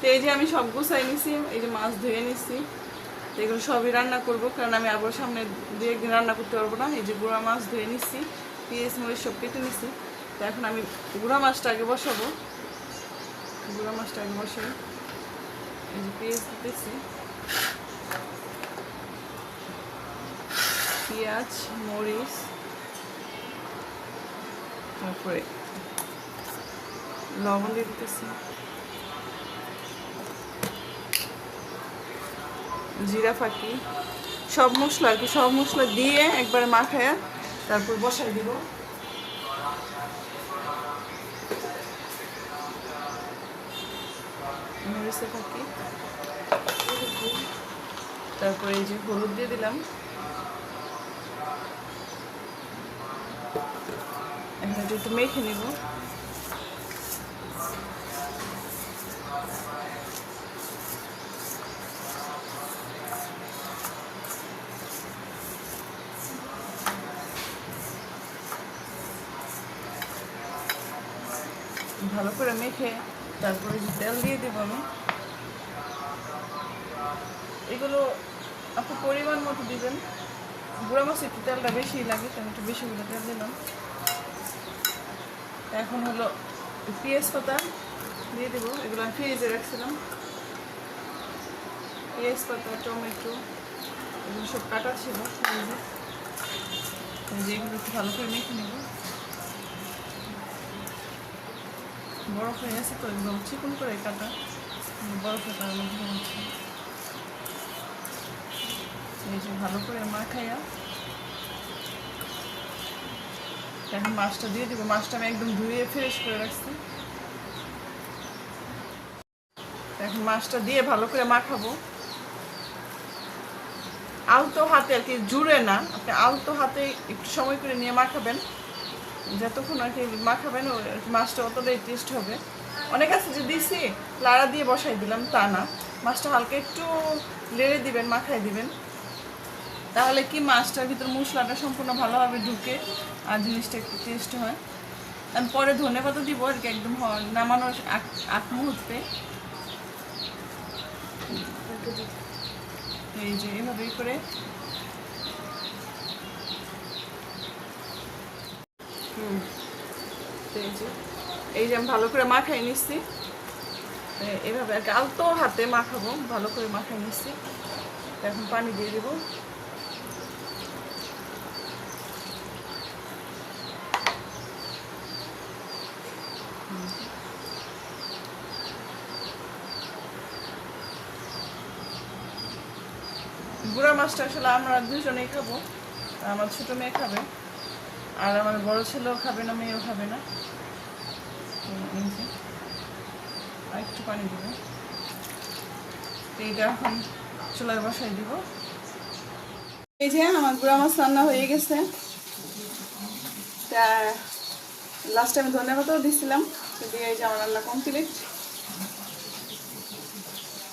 তো এই যে আমি সব গুছাই নিছি, এই যে মাছ ধুয়ে নিছি। এগুলো সবই রান্না করব, কারণ আমি আবার সামনে দু একদিন রান্না করতে পারব না। এই যে গুঁড়া মাছ ধুয়ে নিছি, পেঁয়াজ, মরিচ সব কেটে নিছি। তো এখন আমি গুঁড়া মাছটা আগে বসাবো। গুঁড়া মাছটা আগে বসাই। এই যে পেঁয়াজ দিতেছি। পেঁয়াজ, মরিচ, তারপরে লবণ দিয়ে দিতেছি। জিরা ফাঁকি, সব মশলা আর কি, সব মশলা দিয়ে একবারে মাখায় তারপর বসাই দিব। মরিচে ফাঁকি। তারপরে এই যে হলুদ দিয়ে দিলাম। এখন একটু মেখে নিব। ভালো করে মেখে তারপরে তেল দিয়ে দেবো আমি, এগুলো আপনি পরিমাণ মতো দিবেন। গুঁড়া মাছ একটু তেলটা বেশি লাগে তো একটু বেশি করে তেল দিলাম। এখন হলো পেঁয়াজ পাতা দিয়ে দেবো, এগুলো আমি ফ্রিজে রাখছিলাম। পেঁয়াজ পাতা, টমেটো, এগুলো সব কাটা ছিল। ফ্রিজে এগুলো একটু ভালো করে মেখে নেব। বরফ হয়ে গেছে তো একদম চিকন করে কাটা। বরফে তার মধ্যে হচ্ছে এই যে ভালো করে মাখাইয়া। এখন মাছটা দিয়ে দিব। মাছটা আমি একদম ধুয়ে ফ্রেশ করে রাখছি। এখন মাছটা দিয়ে ভালো করে মাখাবো। আলতো হাতে আর কি, জুড়ে না। আপনি আলতো হাতে একটু সময় করে নিয়ে মাখাবেন। যতক্ষণ আর কি মাখাবেন আর মাছটা অতটাই টেস্ট হবে। অনেক আছে যে দিছি, লাড়া দিয়ে বসাই দিলাম, তা না। মাছটা হালকা একটু লেড়ে দিবেন, মাখাই দিবেন। তাহলে কি মাছটার ভিতর মশলাটা সম্পূর্ণ ভালোভাবে ঢুকে আর জিনিসটা একটু টেস্ট হয়। আমি পরে ধনে পাতা দিব, আর কি একদম নামানোর আগ মুহূর্তে। এই যে এভাবেই করে এই যে আমি ভালো করে মাখাই নিচ্ছি। এভাবে আর আলতো হাতে মাখাবো, ভালো করে মাখাই নিচ্ছি। এখন পানি দিয়ে দেবো। গুঁড়া মাছটা আসলে আমরা দুজনেই খাব আমার ছোটো মেয়ে খাবে। আর আমার বড় ছেলেও খাবে না, মেয়েও খাবে না। আর একটু পানি দিব। এইটা এখন চুলায় বসাই দিব। এই যে আমার গুঁড়া মাছ রান্না হয়ে গেছে। তা লাস্ট টাইম ধনে পাতাও দিছিলাম। দিয়ে এই যে আমার রান্না কমপ্লিট